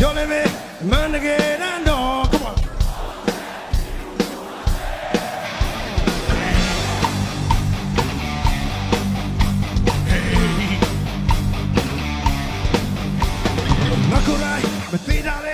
လုံးပြောနေမေမန်တကယ်တမ်းတော့ come on မကိုရိုင်းမသေးတာလေ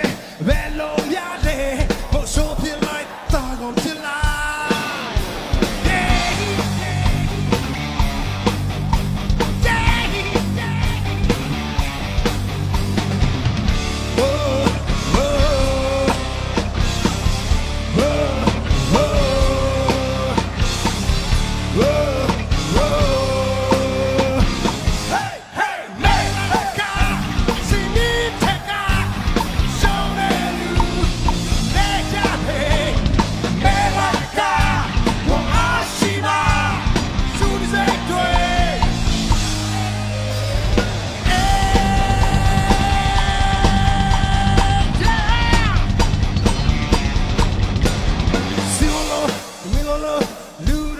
New